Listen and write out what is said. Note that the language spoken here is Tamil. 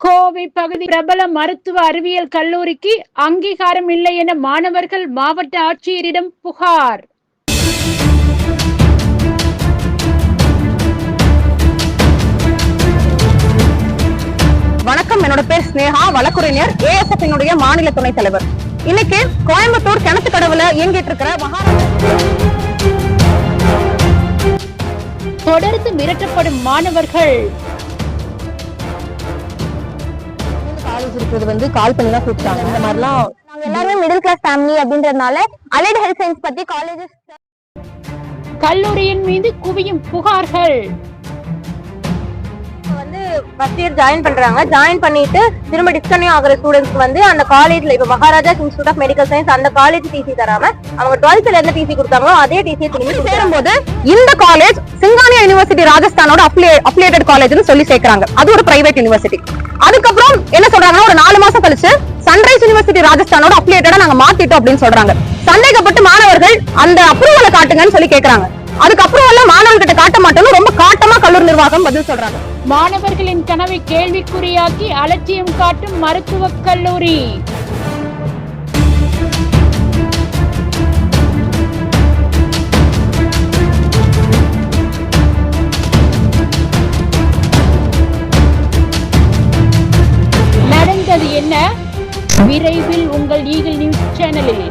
கோவை பகுதி பிரபல மருத்துவ அறிவியல் கல்லூரிக்கு அங்கீகாரம் இல்லை என மாணவர்கள் மாவட்ட ஆட்சியரிடம் புகார். வணக்கம் என்னோட பேர் ஸ்னேகா வழக்குரைஞர் என்னுடைய மாநில துணைத் தலைவர். இன்னைக்கு கோயம்புத்தூர் கிணத்து கடவுல இயங்கிட்டு இருக்கிற தொடர்ந்து மிரட்டப்படும் மாணவர்கள் காலேஜ் இருக்கிறது வந்து கால் பண்ணி தான் கூப்பிட்டாங்க. இந்த மாதிரிலாம் நாங்க எல்லாருமே மிடில் கிளாஸ் ஃபேமிலி அப்படின்றதுனால அலைட் ஹெல்த் சயின்ஸ் பத்தி காலேஜஸ் கல்லூரியின் மீது குவியும் புகார்கள். வந்து ஃபர்ஸ்ட் இயர் ஜாயின் பண்றாங்க. ஜாயின் பண்ணிட்டு திரும்ப டிஸ்கன்யூ ஆகுற ஸ்டூடெண்ட்ஸ்க்கு வந்து அந்த காலேஜ்ல இப்ப Maharaja institute of medical science அந்த காலேஜ் டிசி தராம அவங்க டுவெல்த்ல எந்த டிசி கொடுத்தாங்களோ அதே டிசியை திரும்பி சேரும்போது இந்த காலேஜ் யூனிவர்சிட்டி ராஜஸ்தானோட அப்ளியேட்டட் காலேஜ்னு சொல்லி சேர்க்கறாங்க. அது ஒரு பிரைவேட் யூனிவர்சிட்டி அதுக்கப்புறம் என்ன சொல்றாங்கன்னா ஒரு நாலு மாசம் கழிச்சு சன்ரைஸ் யூனிவர்சிட்டி ராஜஸ்தானோட அப்ளியேட்டடா நாங்க மாத்திட்டோம் அப்படின்னு சொல்றாங்க. சந்தேகப்பட்டு மாணவர்கள் அந்த அப்ரூவலை காட்டுங்கன்னு சொல்லி கேட்கறாங்க அதுக்கப்புறம் எல்லாம் மாணவர்கிட்ட காட்ட மாட்டோம்னு ரொம்ப காட்டமா கல்லூரி நிர்வாகம் பதில் சொல்றாங்க. மாணவர்களின் கனவை கேள்விக்குறியாக்கி அலட்சியம் காட்டும் மருத்துவக் கல்லூரி. என்ன? விரைவில் உங்கள் ஈகிள் நியூஸ் சேனலில்